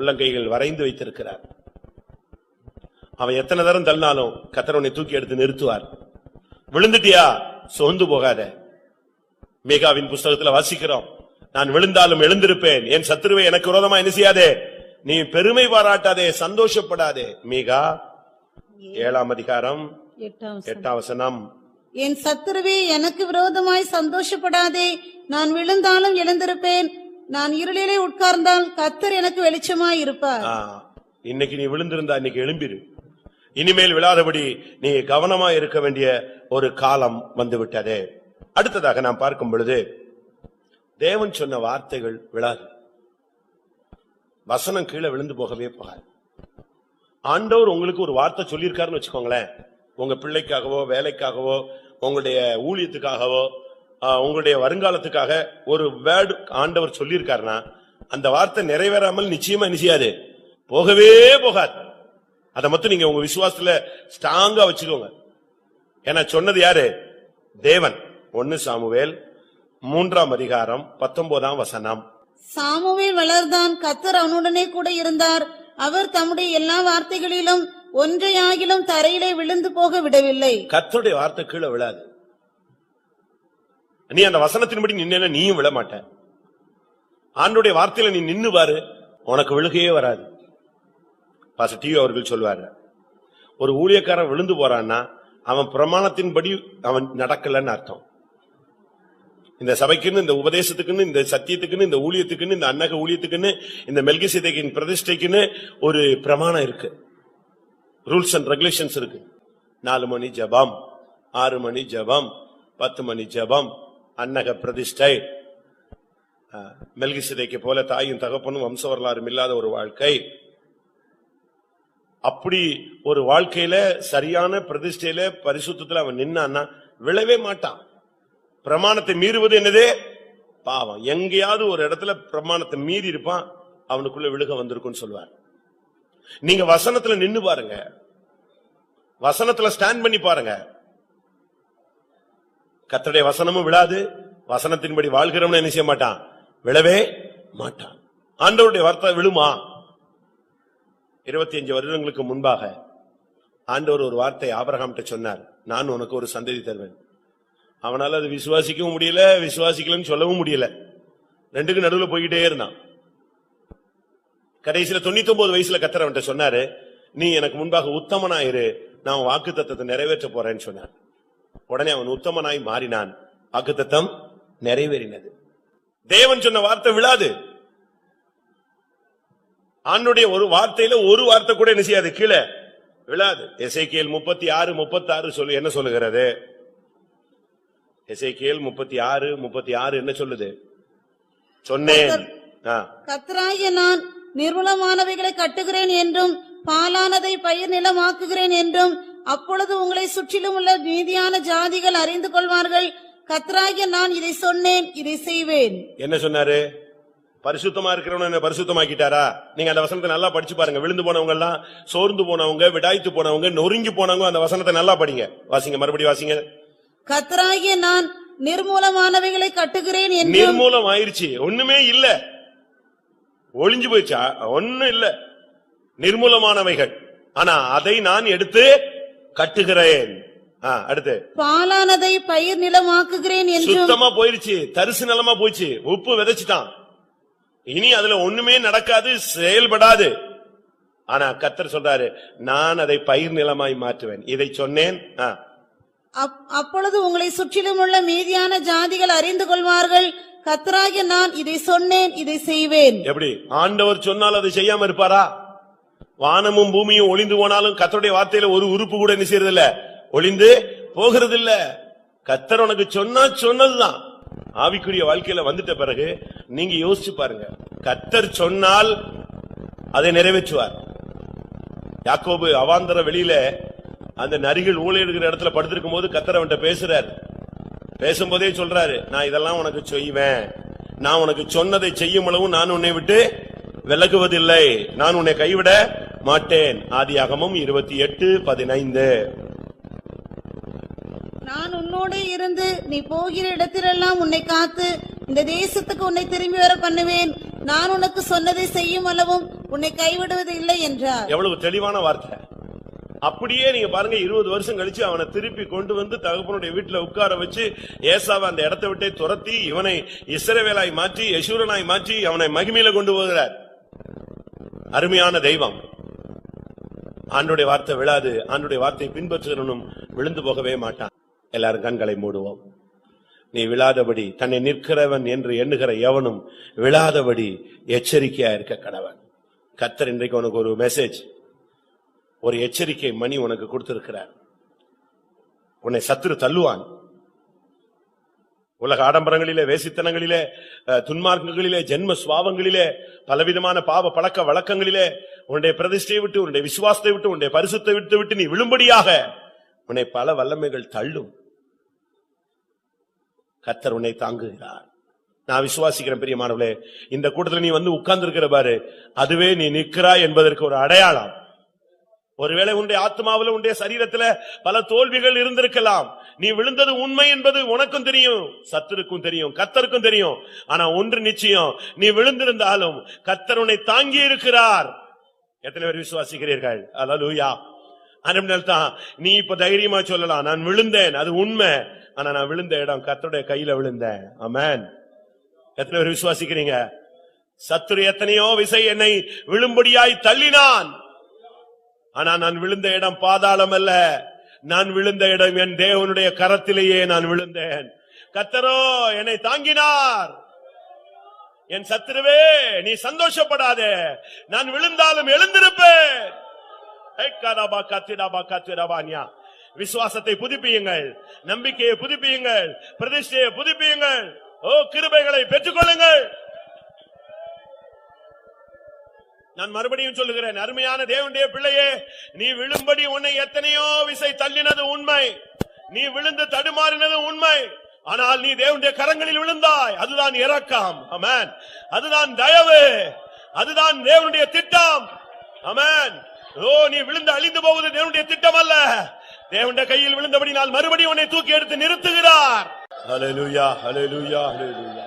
உள்ளங்கைகள் வரைந்து வைத்திருக்கிறார். அவன் எத்தனை தரம் தள்ளினாலும் கத்தர் உன்னை தூக்கி எடுத்து நிறுத்துவார். விழுந்துட்டியா? சோர்ந்து போகாத. மேகாவின் புஸ்தகத்துல வாசிக்கிறோம். நான் விழுந்தாலும் எழுந்திருப்பேன். என் சத்துருவை எனக்கு விரோதமா என்ன செய்யாதே? நீ பெருமை பாராட்டாதே சந்தோஷப்படாதே. மீகா ஏழாம் அதிகாரம் எட்டாம் வசனம். எட்டாம் வசனம். என் சத்துருவே எனக்கு விரோதமாய் சந்தோஷப்படாதே. நான் விழுந்தாலும் எழுந்திருப்பேன். நான் இருளிலே உட்கார்ந்தால் கத்தர் எனக்கு வெளிச்சமாய் இருப்பார். இன்னைக்கு நீ விழுந்திருந்தா இன்னைக்கு எழும்பிரு. இனிமேல் விழாதபடி நீ கவனமா இருக்க வேண்டிய ஒரு காலம் வந்துவிட்டது. அடுத்ததாக நாம் பார்க்கும் பொழுது தேவன் சொன்ன வார்த்தைகள் விழாது. வசனம் கீழே விழுந்து போகவே போகாது. ஆண்டவர் உங்களுக்கு ஒரு வார்த்தை சொல்லியிருக்காருன்னு வச்சுக்கோங்களேன். உங்க பிள்ளைக்காகவோ வேலைக்காகவோ உங்களுடைய ஊழியத்துக்காகவோ உங்களுடைய வருங்காலத்துக்காக ஒரு வேர்டு ஆண்டவர் சொல்லியிருக்காருன்னா அந்த வார்த்தை நிறைவேறாமல் நிச்சயமா நிச்சயாது போகவே போகாது. அதை மட்டும் நீங்க உங்க விசுவாசத்துல ஸ்ட்ராங்கா வச்சுக்கோங்க. ஏன்னா சொன்னது யாரு? தேவன். ஒன்னு சாமுவேல் மூன்றாம் அதிகாரம் பத்தொன்பதாம் வசனம். சாமுவேல் வளர்ந்தான். கத்தர் அவனுடனே கூட இருந்தார். அவர் தம்முடைய எல்லா வார்த்தைகளிலும் ஒன்றையாகிலும் தரையிலே விழுந்து போக விடவில்லை. கர்த்தருடைய வார்த்தை கீழே விழாது. நீ அந்த வசனத்தின்படி நின்னா நீயும் விழ மாட்டேன் ஆண்டுடைய வார்த்தையில நீ நின்னு பாரு உனக்கு விழுகையே வராது. பாசிட்டிவ் அவர்கள் சொல்வாரு ஒரு ஊழியக்காரன் விழுந்து போறான்னா அவன் பிரமாணத்தின்படி அவன் நடக்கலன்னு அர்த்தம். இந்த சபைக்குன்னு இந்த உபதேசத்துக்குன்னு இந்த சத்தியத்துக்குன்னு இந்த ஊழியத்துக்குன்னு இந்த அன்னக ஊழியத்துக்குன்னு இந்த மெல்கிசேதேக்கின் பிரதிஷ்டைக்குன்னு ஒரு பிரமாணம் இருக்கு. ரூல்ஸ் அண்ட் ரெகுலேஷன்ஸ் இருக்கு. நாலு மணி ஜெபம் ஆறு மணி ஜெபம் பத்து மணி ஜெபம் அன்னக பிரதிஷ்டை. மெல்கிசிதைக்கு போல தாயும் தகப்பனும் வம்ச வரலாறும் இல்லாத ஒரு வாழ்க்கை. அப்படி ஒரு வாழ்க்கையில சரியான பிரதிஷ்டையில பரிசுத்தில அவன் நின்னான்னா விழவே மாட்டான். பிரமாணத்தை மீறுவது என்னதே? பாவம். எங்கேயாவது ஒரு இடத்துல பிரமாணத்தை மீறி இருப்பான் அவனுக்குள்ள விழுக வந்திருக்கும்னு சொல்லுவார். நீங்க வசனத்துல நின்னு பாருங்க. வசனத்துல ஸ்டாண்ட் பண்ணி பாருங்க. கத்தடைய வசனமும் விழாது. வசனத்தின்படி வாழ்கிறவன் என்ன செய்ய மாட்டான்? விழவே மாட்டான். ஆண்டவருடைய வார்த்தை விழுமா? இருபத்தி அஞ்சு வருடங்களுக்கு முன்பாக ஆண்டவர் ஒரு வார்த்தை ஆபிரகாம்கிட்ட சொன்னார். நான் உனக்கு ஒரு சந்ததி தருவேன். அவனால அது விசுவாசிக்கவும் முடியல விசுவாசிக்கலன்னு சொல்லவும் முடியல. ரெண்டுக்கு நடுவில் போய்கிட்டே இருந்தான். கடைசியில தொண்ணூத்தி ஒன்பது வயசுல கத்தரவன்ட்ட சொன்னாரு நீ எனக்கு முன்பாக உத்தமனாயிரு நான் வாக்கு தத்துவத்தை நிறைவேற்ற போறேன்னு சொன்னார். உடனே அவன் உத்தமனாய் மாறினான். வாக்குத்தத்தம் நிறைவேறினது. தேவன் சொன்ன வார்த்தை விழாது. ஆண்டுடைய ஒரு வார்த்தையில ஒரு வார்த்தை கூட என்ன செய்யாது? கீழே விழாது. எசைக்கியல் முப்பத்தி ஆறு முப்பத்தி ஆறு சொல்லு என்ன சொல்லுகிறது? எசைக்கியல் முப்பத்தி ஆறு முப்பத்தி ஆறு என்ன சொல்லுது? சொன்னேன். ஆ. கத்தராகிய நான் நிர்மலமானவைகளை கட்டுகிறேன் என்றும் பாலானதை பயிர் நிலமாக்குகிறேன் என்றும் அப்பொழுது உங்களை சுற்றிலும் உள்ள நீதியான ஜாதிகள் அறிந்து கொள்வார்கள். கத்தராகிய நான் இதை சொன்னேன் இதை செய்வேன். என்ன சொன்னாரு? பரிசுத்தமா இருக்கிறவன பரிசுத்தமாக்கிட்டாரா? நீங்க அந்த வசனத்தை நல்லா படிச்சு பாருங்க. விழுந்து போனவங்க எல்லாம் சோர்ந்து போனவங்க விடாய்த்து போனவங்க நொறுங்கி போனவங்க அந்த வசனத்தை நல்லா படிங்க. வாசிங்க மறுபடியும் வாசிங்க. கத்தராகிய நான் நிர்மூலமானவைகளை கட்டுகிறேன் நிர்மூலம் ஆயிருச்சு. ஒண்ணுமே இல்ல. ஒளிஞ்சு போயிச்சா ஒண்ணும் இல்ல. நிர்மூலமானவைகள். ஆனா அதை நான் எடுத்து கட்டுகிறேன். அடுத்து. பாலானதை பயிர் நிலமாக்குகிறேன் என்றும் சுத்தமா போயிருச்சு. தரிசு நிலமா போச்சு உப்பு விதைச்சிட்டான். இனி அதுல ஒண்ணுமே நடக்காது செயல்படாது. ஆனா கத்தர் சொல்றாரு நான் அதை பயிர் நிலமாய் மாற்றுவேன். இதை சொன்னேன். அப்பொழுது உங்களை சுற்றிலும் உள்ள மீதியான ஜாதிகள் அறிந்து கொள்வார்கள். கத்தராகிய நான் இதை சொன்னேன் இதை செய்வேன். எப்படி? ஆண்டவர் சொன்னால் அதை செய்யாம இருப்பாரா? வானமும் பூமியும் ஒளிந்து போனாலும் கத்தருடைய வார்த்தையில ஒரு உறுப்பு கூட என்ன செய்யறதில்ல? ஒளிந்து போகிறது இல்ல கத்தர் உனக்கு சொன்னா சொன்னதுதான். ஆவிக்குரிய வாழ்க்கையில வந்துட்ட பிறகு நீங்க யோசிச்சு பாருங்க. கத்தர் சொன்னால் அதை நிறைவேற்றுவார். யாக்கோபு அவாந்தர வெளியில அந்த நரிகள் ஊழையிடுகிற இடத்துல படுத்திருக்கும் போது கத்தர் அவன்கிட்ட பேசுறார். பேசும்போதே சொல்றாரு நான் இதெல்லாம் உனக்கு செய்வேன். நான் உனக்கு சொன்னதை செய்யும் அளவும் நான் உன்னை விட்டு விலகுவதில்லை. நான் உன்னை கைவிட மாட்டேன். ஆதியாகமம் இருபத்தி எட்டு பதினைந்து. நான் உன்னோடு இருந்து நீ போகிற இடத்திலெல்லாம் உன்னை காத்து இந்த தேசத்துக்கு உன்னை திரும்பி வர பண்ணுவேன். நான் உனக்கு சொன்னதை செய்யும் அளவும் உன்னை கைவிடுவது இல்லை என்றார். எவ்வளவு தெளிவான வார்த்தை. அப்படியே நீங்க பாருங்க இருபது வருஷம் கழிச்சு அவனை திருப்பி கொண்டு வந்து தகப்பனுடைய வீட்டுல உட்கார வச்சு ஏசாவை அந்த இடத்தை விட்டே துரத்தி இவனை இஸ்ரவேலாய் மாற்றி யசூரனாய் மாற்றி அவனை மகிமையில கொண்டு போகிறார். அருமையான தெய்வம். ஆண்டுடைய வார்த்தை விழாது ஆண்டுடைய வார்த்தையை பின்பற்றுகிறவனும் விழுந்து போகவே மாட்டான். எல்லாரும் கண்களை மூடுவோம். நீ விழாதபடி தன்னை நிற்கிறவன் என்று எண்ணுகிற எவனும் விழாதபடி எச்சரிக்கையா இருக்க கடவன். கத்தர் இன்றைக்கு உனக்கு ஒரு மெசேஜ் ஒரு எச்சரிக்கை மணி உனக்கு கொடுத்திருக்கிறார். உன்னை சத்துரு தள்ளுவான். உலக ஆடம்பரங்களிலே வேசித்தனங்களிலே துன்மார்க்கங்களிலே ஜென்ம சுவாவங்களிலே பலவிதமான பாவ பழக்க வழக்கங்களிலே உன்னுடைய பிரதிஷ்டையை விட்டு உன்னுடைய விசுவாசத்தை விட்டு உன்னுடைய பரிசுத்தை விட்டு விட்டு நீ விழும்படியாக உன்னை பல வல்லமைகள் தள்ளும். கத்தர் உன்னை தாங்குகிறார். நான் விசுவாசிக்கிறேன் பெரியமானவளே இந்த கூட்டத்தில் நீ வந்து உட்கார்ந்து இருக்கிற பாரு அதுவே நீ நிற்கிறாய் என்பதற்கு ஒரு அடையாளம். ஒருவேளை உன்னுடைய ஆத்மாவில உன்னுடைய சரீரத்துல பல தோல்விகள் இருந்திருக்கலாம். நீ விழுந்தது உண்மை என்பது உனக்கும் தெரியும் சத்துருக்கும் தெரியும் கத்தருக்கும் தெரியும். ஆனா ஒன்று நிச்சயம் நீ விழுந்திருந்தாலும் கத்தர் உன்னை தாங்கி இருக்கிறார் எத்தனை பேர் விசுவாசிக்கிறீர்கள்? அல்லூயா தான். நீ இப்ப தைரியமா சொல்லலாம். நான் விழுந்தேன். அது உண்மை. ஆனா நான் விழுந்த இடம் கத்தோடைய கையில விழுந்தேன். அமேன் எத்தனை பேர் விசுவாசிக்கிறீங்க? சத்துரு எத்தனையோ விசை என்னை விழும்படியாய் தள்ளினான். ஆனா நான் விழுந்த இடம் பாதாளம் அல்ல. நான் விழுந்த இடம் என் தேவனுடைய கரத்திலேயே நான் விழுந்தேன். கத்தரோ என்னை தாங்கினார். என் சத்துருவே நீ சந்தோஷப்படாதே. நான் விழுந்தாலும் எழுந்திருப்பேன். விசுவாசத்தை புதுப்பியுங்கள். நம்பிக்கையை புதுப்பியுங்கள். பிரதிஷ்டையை புதுப்பியுங்கள். ஓ கிருபைகளை பெற்றுக்கொள்ளுங்கள். நான் மறுபடியும் சொல்லுகிறேன் அருமையான தேவனுடைய பிள்ளையே நீ விழும்படி உன்னை எத்தனையோ விசை தள்ளினது உண்மை. நீ விழுந்து தடுமாறினது உண்மை. ஆனால் நீ தேவனுடைய கரங்களில் விழுந்தாய். அதுதான் இறக்கம் அமேன் அதுதான் தயவு. அதுதான் தேவனுடைய திட்டம். அமேன் ஓ நீ விழுந்து அழிந்து போவது தேவனுடைய திட்டம் அல்ல தேவனுடைய கையில் விழுந்தபடி நான் மறுபடியும் உன்னை தூக்கி எடுத்து நிறுத்துகிறார். ஹalleluya ஹalleluya ஹalleluya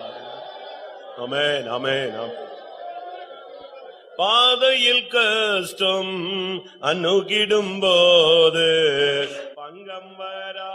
ஆமென் ஆமென் பாதையில் கஷ்டம் அணுகிடும் போது பங்கம் வரா